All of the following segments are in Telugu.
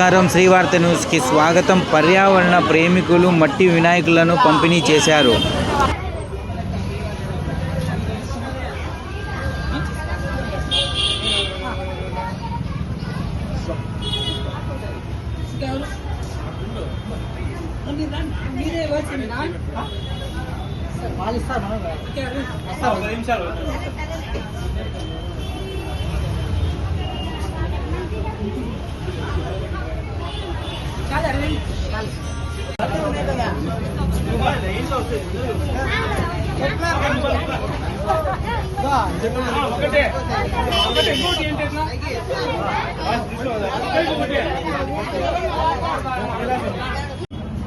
నమస్కారం శ్రీవార్త న్యూస్కి స్వాగతం పర్యావరణ ప్రేమికులు మట్టి వినాయకులను పంపిణీ చేశారు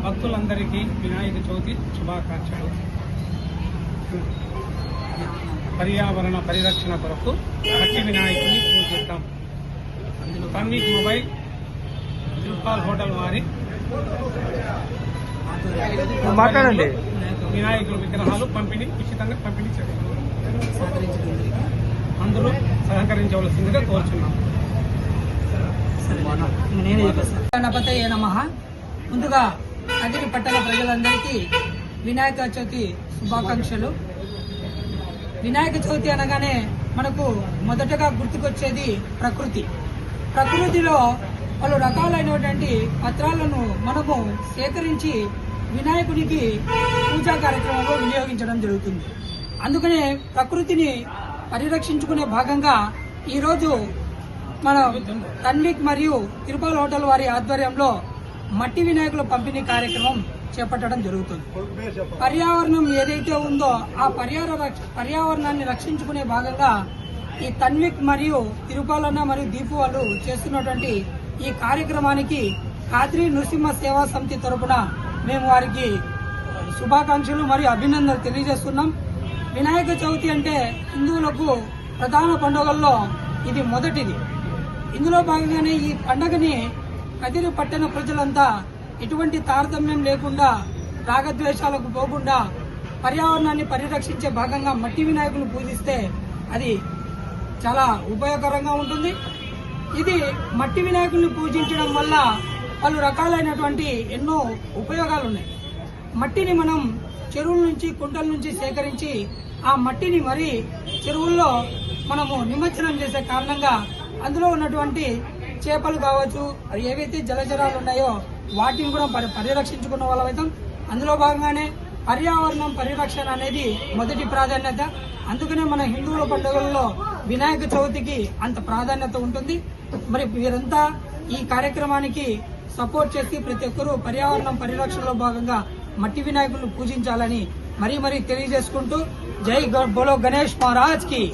భక్తులందరికీ వినాయక చవితి శుభాకాంక్షలు. పర్యావరణ పరిరక్షణ కొరకు మట్టి వినాయకుని పూజిద్దాం. తన్విక్ మొబైల్ దిల్పాల్ హోటల్ వారి మాట్లాడండి. వినాయకుల విగ్రహాలు పంపిణీ ఉచితంగా పంపిణీ చేస్తారు అందరూ సహకరించవలసిందిగా కోరుచున్నాం. గణపతయ నమ. ముందుగా కదిరి పట్టణ ప్రజలందరికీ వినాయక చవితి శుభాకాంక్షలు. వినాయక చవితి అనగానే మనకు మొదటగా గుర్తుకొచ్చేది ప్రకృతి. ప్రకృతిలో పలు రకాలైనటువంటి పత్రాలను మనము సేకరించి వినాయకునికి పూజా కార్యక్రమంలో వినియోగించడం జరుగుతుంది. అందుకనే ప్రకృతిని పరిరక్షించుకునే భాగంగా ఈరోజు మన తన్విక్ మరియు తిరుపతి హోటల్ వారి ఆధ్వర్యంలో మట్టి వినాయకుల పంపిణీ కార్యక్రమం చేపట్టడం జరుగుతుంది. పర్యావరణం ఏదైతే ఉందో ఆ పర్యావరణ పర్యావరణాన్ని రక్షించుకునే భాగంగా ఈ తన్విక్ మరియు తిరుపాలన్న మరియు దీపు వాళ్ళు చేస్తున్నటువంటి ఈ కార్యక్రమానికి కాద్రి నృసింహ సేవా సమితి తరపున మేము వారికి శుభాకాంక్షలు మరియు అభినందనలు తెలియజేస్తున్నాం. వినాయక చవితి అంటే హిందువులకు ప్రధాన పండుగల్లో ఇది మొదటిది. ఇందులో భాగంగానే ఈ పండగని కదిరి పట్టణ ప్రజలంతా ఎటువంటి తారతమ్యం లేకుండా రాగద్వేషాలకు పోకుండా పర్యావరణాన్ని పరిరక్షించే భాగంగా మట్టి వినాయకులు పూజిస్తే అది చాలా ఉపయోగకరంగా ఉంటుంది. ఇది మట్టి వినాయకుల్ని పూజించడం వల్ల పలు రకాలైనటువంటి ఎన్నో ఉపయోగాలు ఉన్నాయి మట్టిని మనం చెరువుల నుంచి కుంటల నుంచి సేకరించి ఆ మట్టిని మరి చెరువుల్లో మనము నిమజ్జనం చేసే కారణంగా అందులో ఉన్నటువంటి చేపలు కావచ్చు అవి ఏవైతే జలచరాలు ఉన్నాయో వాటిని కూడా పరి పరిరక్షించుకున్న వాళ్ళమైతాం అందులో భాగంగానే పర్యావరణం పరిరక్షణ అనేది మొదటి ప్రాధాన్యత. అందుకనే మన హిందువుల పండుగల్లో వినాయక చవితికి అంత ప్రాధాన్యత ఉంటుంది. మరి వీరంతా ఈ కార్యక్రమానికి సపోర్ట్ చేసి ప్రతి ఒక్కరూ పర్యావరణం పరిరక్షణలో భాగంగా మట్టి వినాయకులను పూజించాలని మరీ మరీ తెలియజేసుకుంటూ జై గ- బోలో గణేష్ మహారాజ్కి.